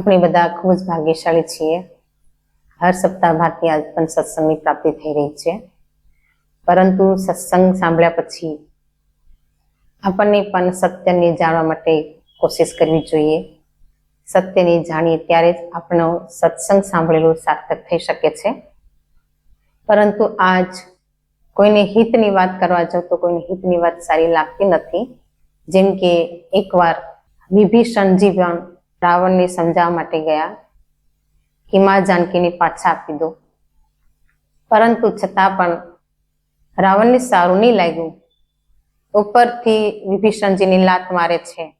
આપણે બધા ખૂબ જ ભાગ્યશાળી છીએ. હર સપ્તાહ ભારતી આજ પણ સત્સંગની પ્રાપ્તિ થઈ રહી છે. પરંતુ સત્સંગ સાંભળ્યા પછી આપણને પણ સત્યને જાણવા માટે કોશિશ કરવી જોઈએ. સત્યને જાણીએ ત્યારે જ આપણો સત્સંગ સાંભળેલું સાર્થક થઈ શકે છે. પરંતુ આજ કોઈને હિતની વાત કરવા જાઉં તો કોઈને હિતની વાત સારી લાગતી નથી. જેમ કે એકવાર વિભીષણજી પણ રાવણને સમજાવવા માટે ગયા. કે માં જાનકીને પાછા આપી દો. પરંતુ છતાં પણ રાવણને સારું નહીં લાગ્યું. ઉપરથી વિભીષણજીને લાત મારે છે.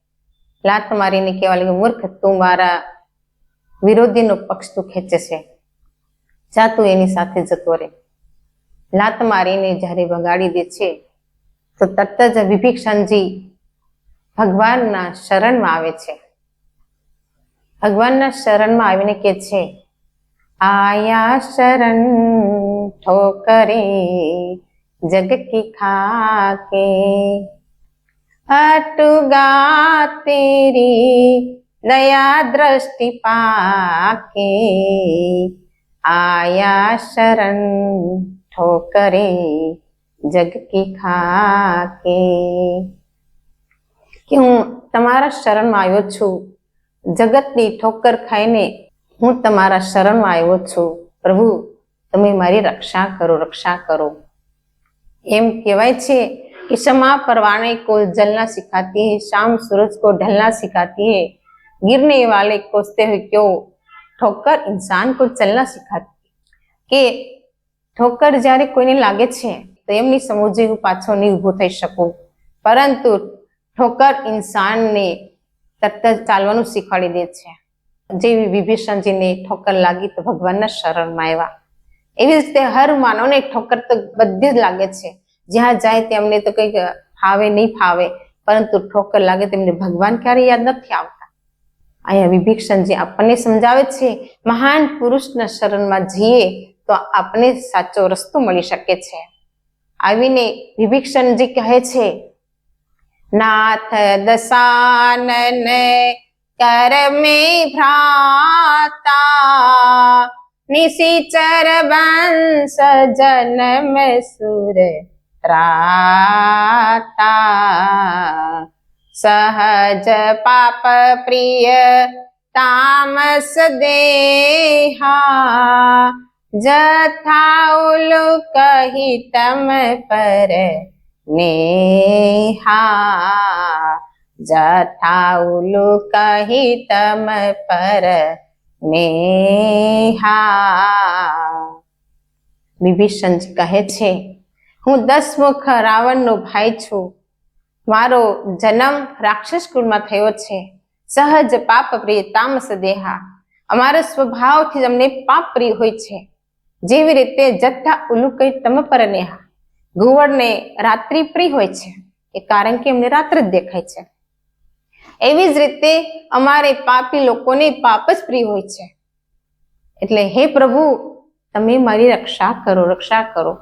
લાત મારીને કહેવા લાગ્યું, મૂર્ખ, તું મારા વિરોધીનો પક્ષ તું ખેંચે છે. જા તું એની સાથે જતો રહે. લાત મારીને જ્યારે વગાડી દે છે, તો તરત જ વિભીષણજી ભગવાનના શરણમાં આવે છે. ભગવાનના શરણમાં આવીને કે છે, આયા શરણ ઠોકરે જગ કી ખાકે. અટુગા તેરી દયા દ્રષ્ટિ પાકે. આયા શરણ ઠોકરે જગ કી ખાકે. કે હું તમારા શરણમાં આવ્યો છું. જગતની ઠોકર ખાઈને હું તમારા શરણમાં આવ્યો છું પ્રભુ તમે મારી રક્ષા કરો રક્ષા કરો એમ કહેવાય છે कि क्षमा परवाने को जलना सिखाती है शाम सूरज को ढलना सिखाती है गिरने वाले कोसते हुए क्यों ठोकर इंसान को चलना सिखाती કે ઠોકર જ્યારે કોઈને લાગે છે તો એમની સમજે હું પાછો નહીં ઊભો થઈ શકું પરંતુ ઠોકર ઇન્સાનને તરત જ ચાલવાનું શીખવાડી દે છે. જેવી વિભીષણજીને ઠોકર લાગી તો ભગવાનના શરણમાં આવ્યા. એવી જ રીતે હર માનવને ઠોકર તો બધી જ લાગે છે. જ્યાં જાય તેમને તો કંઈક ફાવે નહીં ફાવે, પરંતુ ઠોકર લાગે તેમને ભગવાન ક્યારે યાદ નથી આવતા. અહીંયા વિભીક્ષણજી આપણને સમજાવે છે, મહાન પુરુષના શરણમાં જઈએ તો આપણને સાચો રસ્તો મળી શકે છે. આવીને વિભીક્ષણજી કહે છે નાથ દશાનન કર મે ભ્રાતા નિશિચર વંશ જન્મ સુર ત્રાતા સહજ પાપ પ્રિય તામસ દેહા જથા ઉલુ કહી તમ પર નેહા જથા ઉલુ કહી તમ પર નેહા વિભીષણ કહે છે હું દસમુખ રાવણનો ભાઈ છું। મારો જન્મ રાક્ષસ કુળમાં થયો છે। સહજ પાપ પ્રિય તામસ દેહા। અમારા સ્વભાવથી અમને પાપ પ્રિય હોય છે। જેવી રીતે જથ્થા ઉલુ કઈ તમ પર નેહા। ઘુવડને રાત્રિ પ્રિય હોય છે, કે કારણ કે એમને રાત્ર જ દેખાય છે. એવી જ રીતે અમારે પાપી લોકોને પાપ જ પ્રિય હોય છે. એટલે હે પ્રભુ, તમે મારી રક્ષા કરો રક્ષા કરો.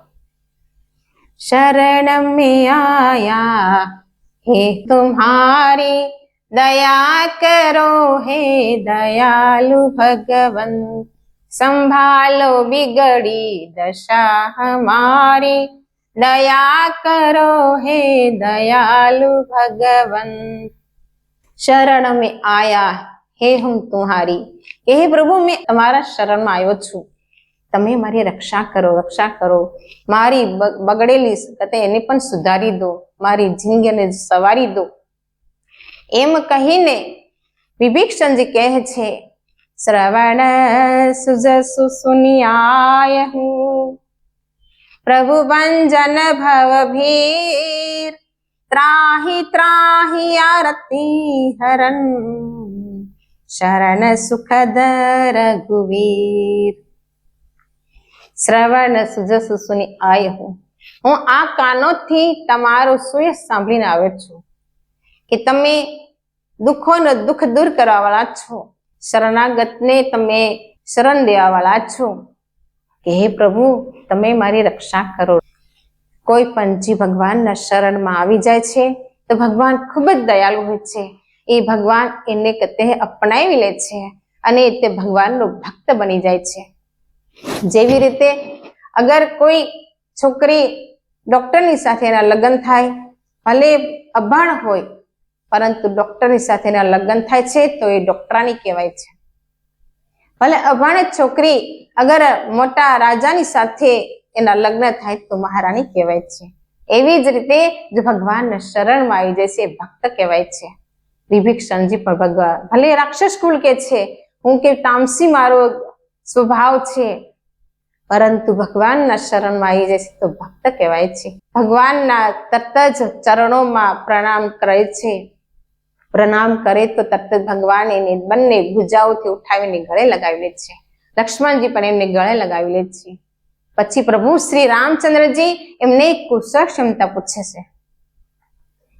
શરણ આયા, હે તુમ્હારી, દયા કરો, હે દયાલુ ભગવન સંભાલો બિગડી દશા હમારી. દયા કરો હે દયાલુ ભગવન. શરણ મેં આયા હે હું તુહારી. કે હે પ્રભુ, મેં તમારા શરણમાં આવ્યો છું. તમે મારી રક્ષા કરો રક્ષા કરો. મારી બગડેલી સંગતે એને પણ સુધારી દો. મારી જિંદગીને સવારી દો. એમ કહીને વિભીક્ષણજી કહે છે, શ્રવણ સુજસુ સુનિયાય હું. પ્રભુ ભંજન ભવ ભીર ત્રાહી ત્રાહી આરતી હરન શરણ સુખદ રઘુવીર શ્રવણ સુજ સુની આય હું હું આ કાનોથી તમારું સુય સાંભળીને આવ્યો છું કે તમે દુઃખોનો દુઃખ દૂર કરવા વાળા છો, શરણાગતને તમે શરણ દેવા વાળા છો કે હે પ્રભુ, તમે મારી રક્ષા કરો. કોઈ પણ ભગવાનના શરણમાં આવી જાય છે, તો ભગવાન ખૂબ જ દયાળુ હોય છે. એ ભગવાન એને કતે અપનાવી લે છે અને તે ભગવાનનો ભક્ત બની જાય છે. જેવી રીતે અગર કોઈ છોકરી ડોક્ટરની સાથે એના લગ્ન થાય, ભલે અભાણ હોય, પરંતુ ડોક્ટરની સાથે એના લગ્ન થાય છે, તો એ ડોક્ટરાની કહેવાય છે. ભલે અભણ છોકરી અગર મોટા રાજાની સાથે એના લગ્ન થાય તો મહારાણી કહેવાય છે. એવી જ રીતે જો ભગવાનના શરણમાં આવી જાય છે ભક્ત કહેવાય છે. વિભીક્ષણજી પણ ભગવાન ભલે રાક્ષસ કુલ કે છે, હું કે તામસી મારો સ્વભાવ છે, પરંતુ ભગવાનના શરણમાં આવી જાય છે તો ભક્ત કહેવાય છે. ભગવાનના તરત જ ચરણોમાં પ્રણામ કરે છે. પ્રણામ કરે તો તરત ભગવાન એને બંને ભુજાઓથી ઉઠાવીને ગળે લગાવી લે છે. લક્ષ્મણજી પણ એમને ગળે લગાવી લે છે. પછી પ્રભુ શ્રી રામચંદ્રજી એમને કુશળ ક્ષમતા પૂછે છે.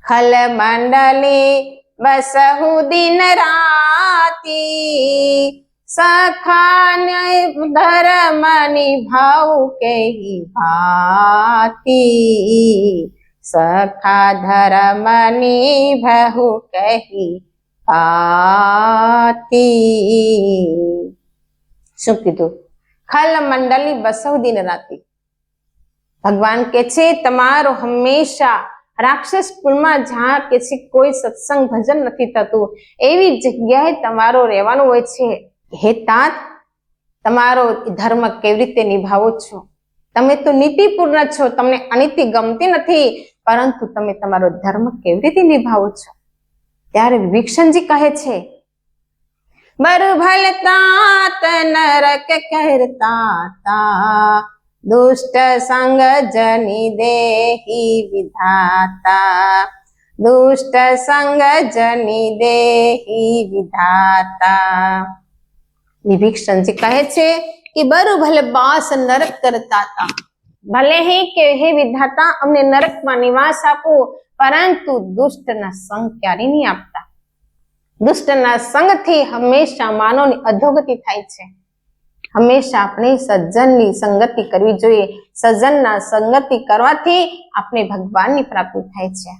ખલ મંડલી બસહુ દિન રાતી સખાન ધર્મ નિભાવ કે ભાતી. સખા ધર્મ બહુ કહી પાતી શું કીધું? ખલ મંડલી બસવ દિન રાતી. ભગવાન કે છે, તમારો હંમેશા રાક્ષસ કુળમાં જ્યાં કે છે, કોઈ સત્સંગ ભજન નથી થતું. એવી જગ્યાએ તમારો રહેવાનું હોય છે. હે તાત, તમારો ધર્મ કેવી રીતે નિભાવો છો? તમે તો નીતિપૂર્ણ છો. તમને અનીતિ ગમતી નથી. પરંતુ તમે તમારો ધર્મ કેવી રીતે નિભાવો છો? ત્યારે વિભીક્ષણજી કહે છે બરભલ તાત નરક કરતા તા, દુષ્ટ સંગ જની દેહી વિધાતા, દુષ્ટ સંગ જની દેહી વિધાતા. વિભીક્ષણજી કહે છે કે, બરુ ભલે બાસ નરક કરતા હતા ભલે કે હે વિધાતા, અમને નરકમાં નિવાસ આપો, પરંતુ દુષ્ટના સંગ ક્યારે નહીં આપતા. દુષ્ટના સંગથી હંમેશા માનવની અધોગતિ થાય છે. હંમેશા આપણે સજ્જનની સંગતિ કરવી જોઈએ. સજ્જનના સંગતિ કરવાથી આપણે ભગવાનની પ્રાપ્તિ થાય છે.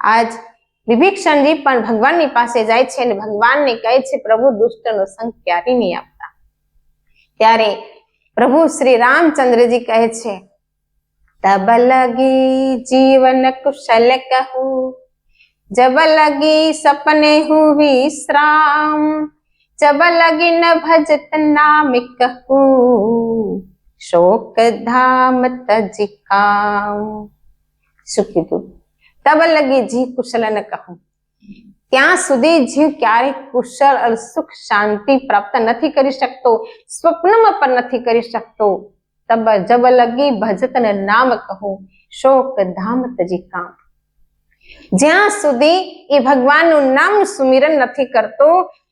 આજ વિભીક્ષણજી પણ ભગવાનની પાસે જાય છે અને ભગવાનને કહે છે, પ્રભુ, દુષ્ટનો સંગ ક્યારે નહીં આપતા. ત્યારે પ્રભુ શ્રી રામચંદ્રજી કહે છે, તબ લગી જીવન કુશલ કહું, જબ લગી સપને હું વિશ્રામ, જબ લગી ન ભજત નામ કહું, શોક ધામ તજી કામ. શું કીધું? તબ લગી જી કુશલ ન કહું ત્યાં સુધી જીવ ક્યારેય કુશળ અને સુખ શાંતિ પ્રાપ્ત નથી કરી શકતો, સ્વપ્નમાં પણ નથી કરી શકતો. તબ જબ લગી ભજત નામ કહું, શોક ધામ તજી કામ. જ્યાં સુધી એ ભગવાનનું નામ સુમિરન નથી કરતો,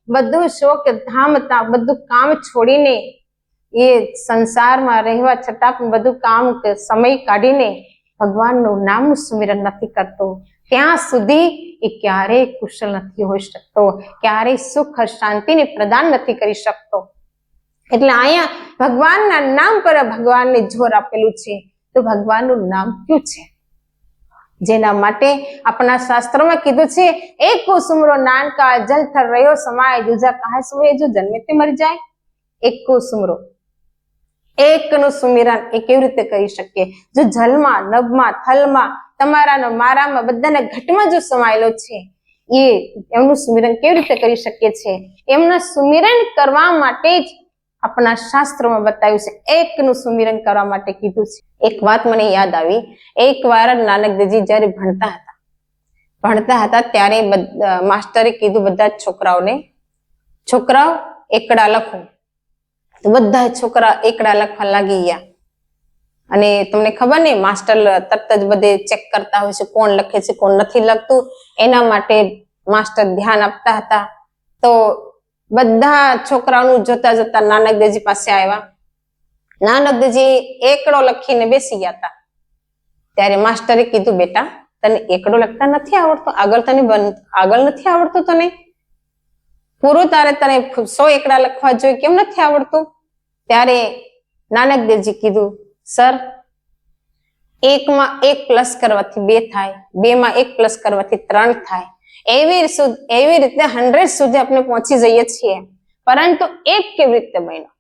બધું શોક ધામતા બધું કામ છોડીને, એ સંસારમાં રહેવા છતાં પણ બધું કામ સમય કાઢીને ભગવાનનું નામ સુમિરન નથી કરતો. ત્યાં સુધી એ ક્યારેય કુશળ નથી હોઈ શકતો, ક્યારેય સુખ શાંતિને પ્રદાન નથી કરી શકતો. એટલે અહીંયા ભગવાનના નામ પર ભગવાનને જોર આપેલું છે. તો ભગવાનનું નામ કયું છે? જેના માટે આપણા શાસ્ત્રોમાં કીધું છે, એક કુસુમરો નાનકા જલથર રહ્યો સમાય, દુજા કહા સુમે જો જન્મે તે મરી જાય. એક કુસુમરો. એકનું સુમિરન એ કેવી રીતે કરી શકીએ? જો જલમાં, નભમાં, થલમાં તમારાનો મારામાં બધાના ઘટમાં જો સમાયેલો છે, એ એમનું સુમિરન કેવી રીતે કરી શકે છે? એમના સુમિરન કરવા માટે જ આપણા શાસ્ત્રોમાં બતાવ્યું છે, એકનું સુમિરન કરવા માટે કીધું છે. એક વાત મને યાદ આવી, એક વાર નાનક દેવજી જ્યારે ભણતા હતા ભણતા હતા ત્યારે માસ્ટરે કીધું બધા છોકરાઓને, છોકરાઓ, એકડા લખો. તો બધા છોકરા એકડા લખવા લાગી ગયા. અને તમને ખબર ને માસ્ટર તરત જ બધે ચેક કરતા હોય છે કોણ લખે છે, કોણ નથી લખતું. એના માટે માસ્ટર ધ્યાન આપતા હતા. તો બધા છોકરાઓનું જોતા જોતા નાનક દેવજી પાસે આવ્યા. નાનક દેવજી એકડો લખીને બેસી ગયા હતા. ત્યારે માસ્ટરે કીધું, બેટા, તને એકડો લખતા નથી આવડતો? આગળ તને આગળ નથી આવડતું તને? પૂરું તારે તને સો એકડા લખવા જોઈએ, કેમ નથી આવડતું? ત્યારે નાનક દેવજી કીધું સર? એકમાં એક પ્લસ કરવાથી બે થાય બે માં એક પ્લસ કરવાથી ત્રણ થાય. એવી એવી રીતે હંડ્રેડ સુધી આપણે પહોંચી જઈએ છીએ. પરંતુ એક કેવી રીતે બન્યો?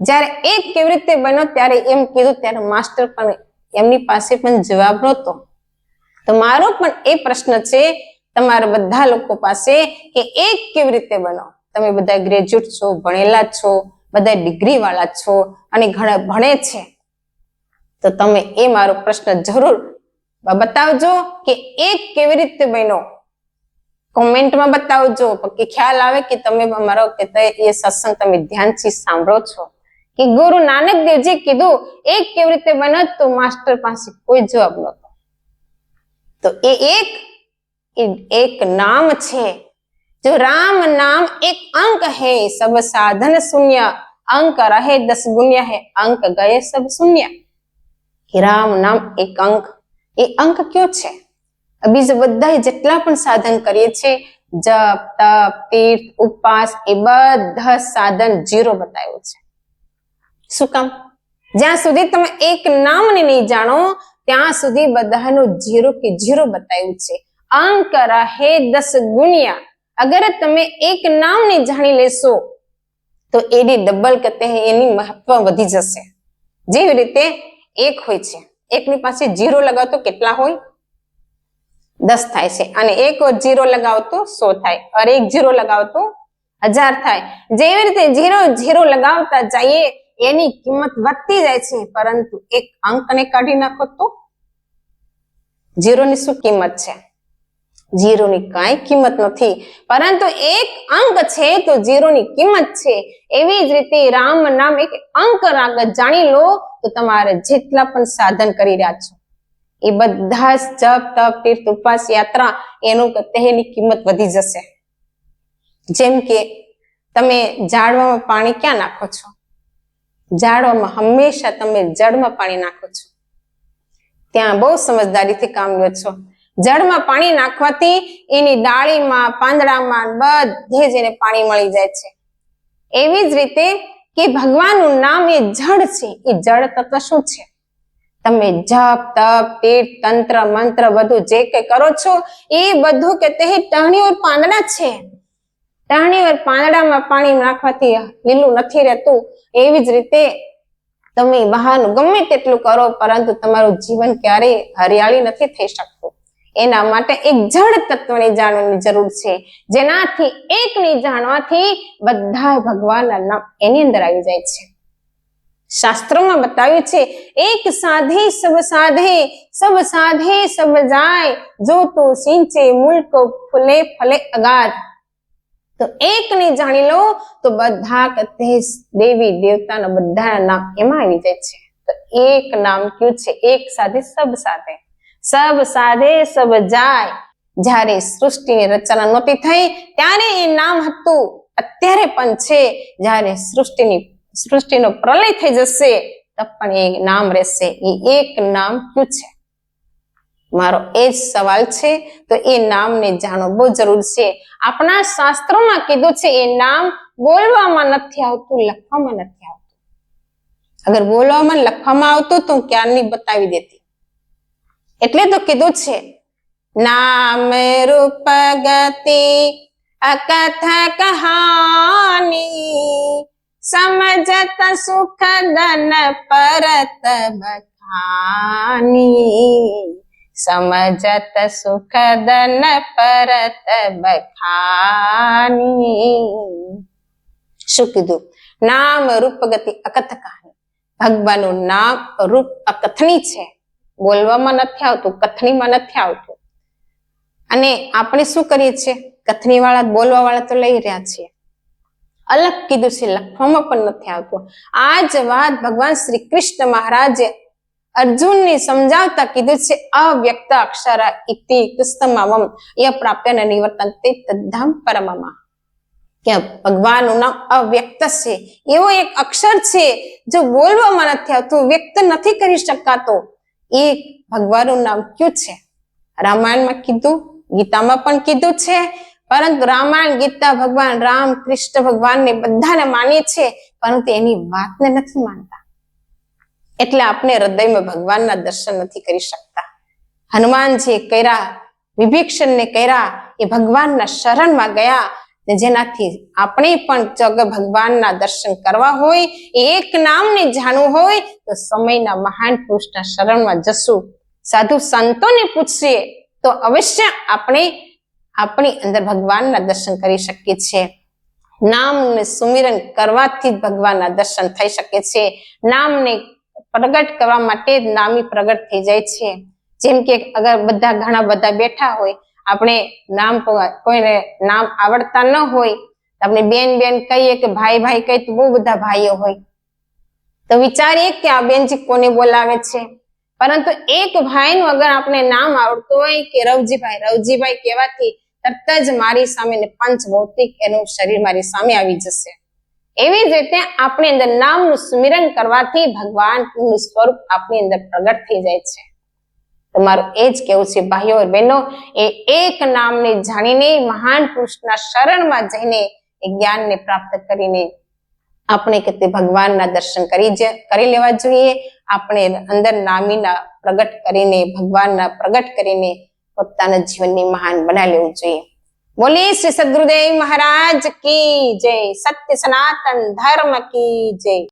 જ્યારે એક કેવી રીતે બન્યો, ત્યારે એમ કીધું, ત્યારે માસ્ટર પણ એમની પાસે પણ જવાબ નહોતો. તો મારો પણ એ પ્રશ્ન છે, તમારા બધા લોકો પાસે કે એક કેવી રીતે બનો તમે બધા ગ્રેજ્યુએટ છો, ભણેલા છો બધા ડિગ્રી વાળા છો અને ઘણા ભણે છે. તો તમે એ મારો પ્રશ્ન જરૂર બતાવજો કે એક કેવી રીતે બન્યો? કોમેન્ટમાં બતાવજો. કે ખ્યાલ આવે કે તમે અમારો કે એ સત્સંગ તમે ધ્યાનથી સાંભળો છો. કે ગુરુ નાનક દેવજી કીધું એક કેવી રીતે બન્યો? તો માસ્ટર પાસે કોઈ જવાબ નહોતો. તો એ એક એક નામ છે. જો રામ નામ એક અંક है सब साधन शून्य अंक रहे दस गुण्य है अंक गए सब शून्य કે રામ નામ એક અંક એ અંક કયો છે બીજા બધા જેટલા પણ સાધન કરીએ છીએ જપ તપ તીર્થ ઉપવાસ એ બધા સાધન જીરો બતાવ્યું છે શું કામ જ્યાં સુધી તમે એક નામને નહીં જાણો ત્યાં સુધી બધાનું જીરો કે જીરો બતાવ્યું છે અંક રહે દસ ગુણ્યા અગર તમે એક નામને જાણી લેશો, તો એની ડબલ કતે એની મહત્વ વધી જશે. જેવી રીતે એક હોય છે, એકની પાસે જીરો લગાવતો કેટલા હોય? દસ થાય છે. અને એક જીરો લગાવતો સો થાય. અને એક જીરો લગાવતો હજાર થાય. જેવી રીતે જીરો જીરો લગાવતા જઈએ, એની કિંમત વધતી જાય છે, પરંતુ એક અંકને કાઢી નાખો તો જીરોની શું કિંમત છે? જીરોની કાંઈ કિંમત નથી. પરંતુ એક અંક છે તો જીરોની કિંમત છે. એવી જ રીતે રામ નામ એક અંક જાણી લો તો તમારે જેટલા પણ સાધન કરી રહ્યા છો. એ બધા જ જપ, તપ, તીર્થ, ઉપવાસ, યાત્રા, એનું તેની કિંમત વધી જશે. જેમ કે તમે ઝાડવામાં પાણી ક્યાં નાખો છો? ઝાડવામાં હંમેશા તમે જળમાં પાણી નાખો છો. ત્યાં બહુ સમજદારીથી કામ લો છો. જળમાં પાણી નાખવાથી એની ડાળીમાં, પાંદડામાં બધે જ એને પાણી મળી જાય છે. એવી જ રીતે કે ભગવાનનું નામ એ જળ છે. એ જળ તત્વ શું છે? તમે જપ, તપ, તીર્થ, તંત્ર, મંત્ર બધું જે કઈ કરો છો, એ બધું કે તે ટહણી ઓર પાંદડા છે. ટહણી ઓર પાંદડામાં પાણી નાખવાથી લીલું નથી રહેતું. એવી જ રીતે તમે બહારનું ગમે તેટલું કરો, પરંતુ તમારું જીવન ક્યારેય હરિયાળી નથી થઈ શકતું. એના માટે એક જળ તત્વની જાણવાની જરૂર છે. જેનાથી એકની જાણવાથી બધા ભગવાનના નામ એની અંદર આવી જાય છે. શાસ્ત્રોમાં બતાવ્યું છે, એક સાધે સબ સાધે સબ સાધે સબ જાય, જો તો સિંચે મુલ્ક ફૂલે ફલે અગાધ. તો એકને જાણી લો, તો બધા દેવી દેવતાના બધા નામ એમાં આવી જાય છે. તો એક નામ કયું છે? એક સાથે સબ સાધે. સબ સાધે સબ જાય. જ્યારે સૃષ્ટિની રચના નહોતી થઈ, ત્યારે એ નામ હતું. અત્યારે પણ છે. જ્યારે સૃષ્ટિની, સૃષ્ટિનો પ્રલય થઈ જશે, તો પણ એ નામ રહેશે. એ એક નામ કયું છે? મારો એ જ સવાલ છે. તો એ નામને જાણો બહુ જરૂર છે. આપણા શાસ્ત્રોમાં કીધું છે, એ નામ બોલવામાં નથી આવતું, લખવામાં નથી આવતું. અગર બોલવામાં, લખવામાં આવતું, તો હું ક્યારની બતાવી દેતી? એટલે તો કીધું છે નામ રૂપ ગતિ અકથ કહાની સમજત સુખ દન પરત બખાની, સમજત સુખ દન પરત બખાની. શું કીધું? નામ રૂપ ગતિ અકથ કહાની ભગવાનનું નામ રૂપ અકથની છે. બોલવામાં નથી આવતું, કથનીમાં નથી આવતું. અને આપણે શું કરીએ છીએ? કથની વાળા બોલવા વાળા તો લઈ રહ્યા છીએ. અલગ કીધું છે, લખવામાં પણ નથી આવતું. આ જ વાત ભગવાન શ્રી કૃષ્ણ મહારાજે અર્જુનને સમજાવતા કીધું છે, અવ્યક્ત અક્ષર ઇતિ કૃષ્ણમાવમ, ય પ્રાપ્ય નિવર્તન તે તદ્ધામ પરમમાં. કે ભગવાનનું નામ અવ્યક્ત છે. એવો એક અક્ષર છે, જો બોલવામાં નથી આવતું, વ્યક્ત નથી કરી શકાતો. એ ભગવાનનું નામ કયું છે? રામાયણમાં કીધું, ગીતામાં પણ કીધું છે. પરંતુ રામાયણ, ગીતા, ભગવાન, રામ, કૃષ્ણ ભગવાનને બધાને માનીએ છે પરંતુ એની વાતને નથી માનતા. એટલે આપણે હૃદયમાં ભગવાનના દર્શન નથી કરી શકતા. હનુમાનજી કર્યા, વિભીક્ષણને કર્યા, એ ભગવાનના શરણમાં ગયા જેનાથી આપણે પણ જગ ભગવાનના દર્શન કરવા હોય એક નામને જાણવું હોય, તો સમયના મહાન પુરુષના શરણમાં જશું. સાધુ સંતોને પૂછીએ, તો અવશ્ય આપણે આપણી અંદર ભગવાનના દર્શન કરી શકીએ છીએ. નામને સુમિરન કરવાથી જ ભગવાનના દર્શન થઈ શકે છે. નામને પ્રગટ કરવા માટે નામી પ્રગટ થઈ જાય છે. જેમ કે અગર બધા ઘણા બધા બેઠા હોય આપણે નામ કોઈને નામ આવડતા ન હોય આપણે બેન બેન કહીએ કે ભાઈ ભાઈ કહીએ તો બહુ બધા ભાઈઓ હોય. તો વિચારીએ કે આ બેનજી કોને બોલાવે છે. પરંતુ એક ભાઈનું અગર આપણે નામ આવડતું હોય કે રવજીભાઈ રવજીભાઈ કહેવાથી તરત જ મારી સામે પંચ ભૌતિક એનું શરીર મારી સામે આવી જશે. એવી જ રીતે આપણી અંદર નામનું સ્મિરન કરવાથી ભગવાનનું સ્વરૂપ આપણી અંદર પ્રગટ થઈ જાય છે. તમારું એ જ કેવું છે, ભાઈઓ બહેનો? એ એક નામને જાણીને, મહાન પુરુષના શરણમાં જઈને એ જ્ઞાનને પ્રાપ્ત કરીને આપણે કે તે ભગવાનના દર્શન કરી કરી લેવા જોઈએ. આપણે અંદર નામીના પ્રગટ કરીને, ભગવાનના પ્રગટ કરીને પોતાના જીવનને મહાન બનાવી લેવું જોઈએ. બોલી શ્રી સદગુરુદેવ મહારાજ કી જય. સત્ય સનાતન ધર્મ કી જય.